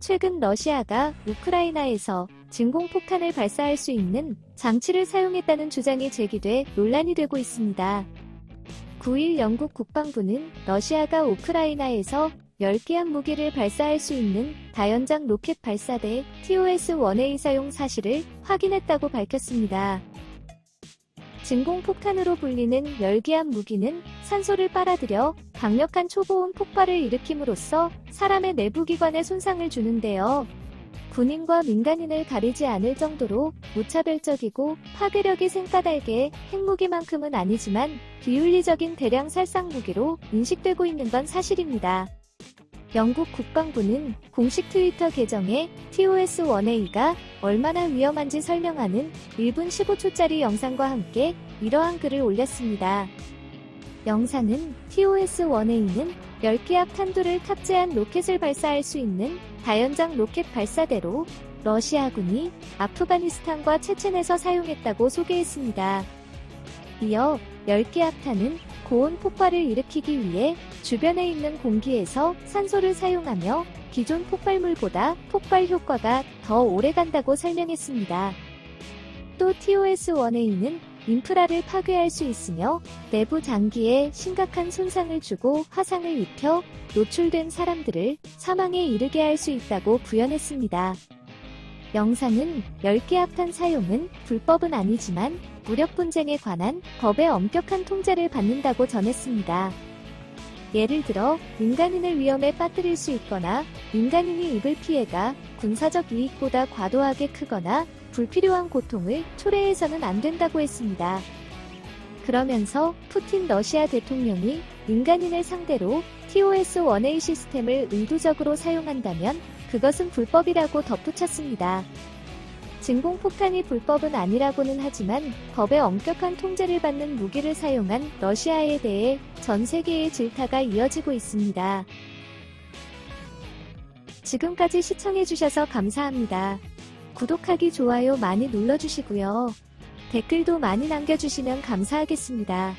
최근 러시아가 우크라이나에서 진공폭탄을 발사할 수 있는 장치를 사용했다는 주장이 제기돼 논란이 되고 있습니다. 9일 영국 국방부는 러시아가 우크라이나에서 10개의 무기를 발사할 수 있는 다연장 로켓 발사대 TOS-1A 사용 사실을 확인했다고 밝혔습니다. 진공폭탄으로 불리는 열기압 무기는 산소를 빨아들여 강력한 초고온 폭발을 일으킴으로써 사람의 내부기관에 손상을 주는데요. 군인과 민간인을 가리지 않을 정도로 무차별적이고 파괴력이 생까닭의 핵무기만큼은 아니지만 비윤리적인 대량 살상 무기로 인식되고 있는 건 사실입니다. 영국 국방부는 공식 트위터 계정에 TOS-1A가 얼마나 위험한지 설명하는 1분 15초짜리 영상과 함께 이러한 글을 올렸습니다. 영상은 TOS-1A는 10기압 탄두를 탑재한 로켓을 발사할 수 있는 다연장 로켓 발사대로 러시아군이 아프가니스탄과 체첸에서 사용했다고 소개했습니다. 이어 10기압 탄은 고온 폭발을 일으키기 위해 주변에 있는 공기에서 산소를 사용하며 기존 폭발물보다 폭발 효과가 더 오래 간다고 설명했습니다. 또 TOS-1A는 인프라를 파괴할 수 있으며 내부 장기에 심각한 손상을 주고 화상을 입혀 노출된 사람들을 사망에 이르게 할 수 있다고 부연했습니다. 영상은 10개 합탄 사용은 불법은 아니지만 무력 분쟁에 관한 법의 엄격한 통제를 받는다고 전했습니다. 예를 들어 민간인을 위험에 빠뜨릴 수 있거나 민간인이 입을 피해가 군사적 이익보다 과도하게 크거나 불필요한 고통을 초래해서는 안 된다고 했습니다. 그러면서 푸틴 러시아 대통령이 민간인을 상대로 TOS-1A 시스템을 의도적으로 사용한다면 그것은 불법이라고 덧붙였습니다. 진공폭탄이 불법은 아니라고는 하지만 법의 엄격한 통제를 받는 무기를 사용한 러시아에 대해 전 세계의 질타가 이어지고 있습니다. 지금까지 시청해주셔서 감사합니다. 구독하기, 좋아요 많이 눌러주시고요. 댓글도 많이 남겨주시면 감사하겠습니다.